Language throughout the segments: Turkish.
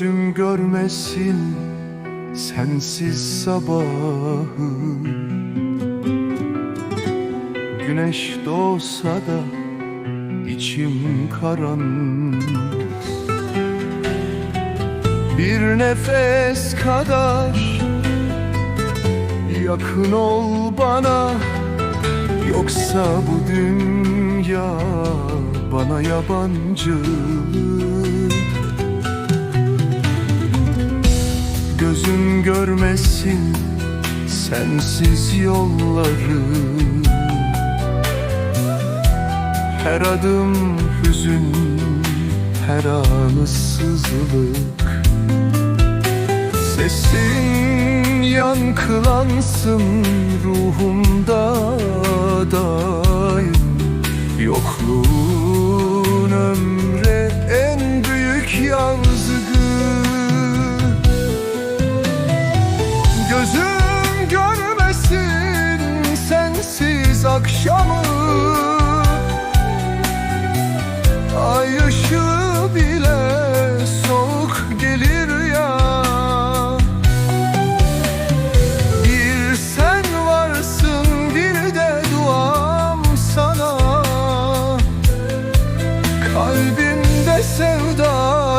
Gözüm görmesin sensiz sabahı. Güneş doğsa da içim karanlık. Bir nefes kadar yakın ol bana. Yoksa bu dünya bana yabancı Görmesin sensiz yolları Her adım hüzün, her an ıssızlık Sesin yankılansın ruhumda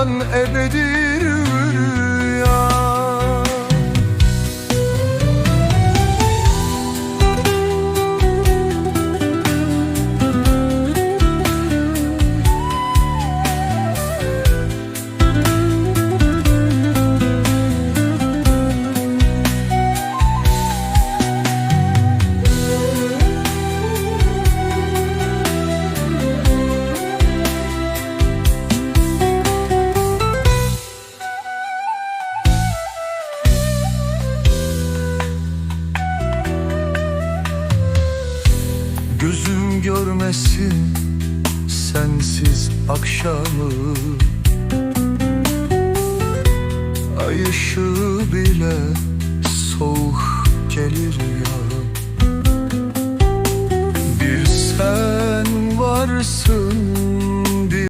ebedi görmesin sensiz akşamı. Ay ışığı bile soğuk gelir ya